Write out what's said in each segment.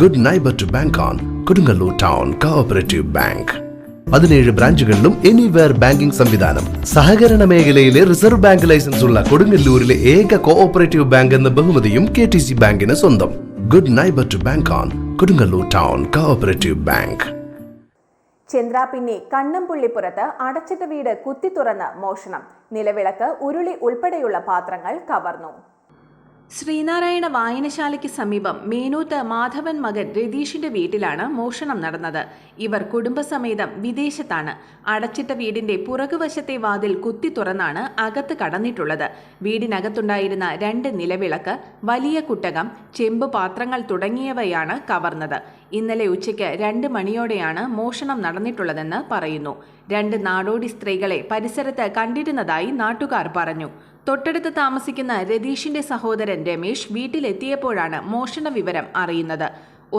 Good neighbour to bank on Kodungallur town cooperative bank പതിനേഴ് ബ്രാഞ്ചുകളിലും anywhere banking സംവിധാനം. സഹകരണ മേഖലയിലെ റിസർവ് ബാങ്ക് ലൈസൻസ് ഉള്ള കൊടുങ്ങല്ലൂരിലെ ഏക കോഓപ്പറേറ്റീവ് ബാങ്ക് എന്ന ബഹുമതിയും കെ ടി സി ബാങ്കിന് സ്വന്തം. Good neighbour to bank on Kodungallur town cooperative bank Chandrapinni കണ്ണംപുള്ളിപ്പുറത്ത് അടച്ചിട്ട വീട് കുത്തി തുറന്ന് മോഷണം. നിലവിളക്ക് ഉരുളി ഉൾപ്പെടെയുള്ള പാത്രങ്ങൾ കവർന്നു. ശ്രീനാരായണ വായനശാലയ്ക്ക് സമീപം മേനൂത്ത് മാധവൻ മകൻ രതീഷിന്റെ വീട്ടിലാണ് മോഷണം നടന്നത്. ഇവർ കുടുംബസമേതം വിദേശത്താണ്. അടച്ചിട്ട വീടിന്റെ പുറകുവശത്തെ വാതിൽ കുത്തി തുറന്നാണ് അകത്ത് കടന്നിട്ടുള്ളത്. വീടിനകത്തുണ്ടായിരുന്ന രണ്ട് നിലവിളക്ക് വലിയ കുട്ടകം ചെമ്പ് പാത്രങ്ങൾ തുടങ്ങിയവയാണ് കവർന്നത്. ഇന്നലെ ഉച്ചയ്ക്ക് രണ്ട് മണിയോടെയാണ് മോഷണം നടന്നിട്ടുള്ളതെന്ന് പറയുന്നു. രണ്ട് നാടോടി സ്ത്രീകളെ പരിസരത്ത് കണ്ടിരുന്നതായി നാട്ടുകാർ പറഞ്ഞു. തൊട്ടടുത്ത് താമസിക്കുന്ന രതീഷിന്റെ സഹോദരൻ രമേശ് വീട്ടിലെത്തിയപ്പോഴാണ് മോഷണ വിവരം അറിയുന്നത്.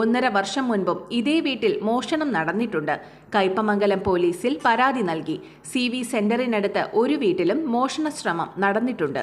ഒന്നര വർഷം മുൻപും ഇതേ വീട്ടിൽ മോഷണം നടന്നിട്ടുണ്ട്. കയ്പമംഗലം പോലീസിൽ പരാതി നൽകി. സി വി സെന്ററിനടുത്ത് ഒരു വീട്ടിലും മോഷണ ശ്രമം നടന്നിട്ടുണ്ട്.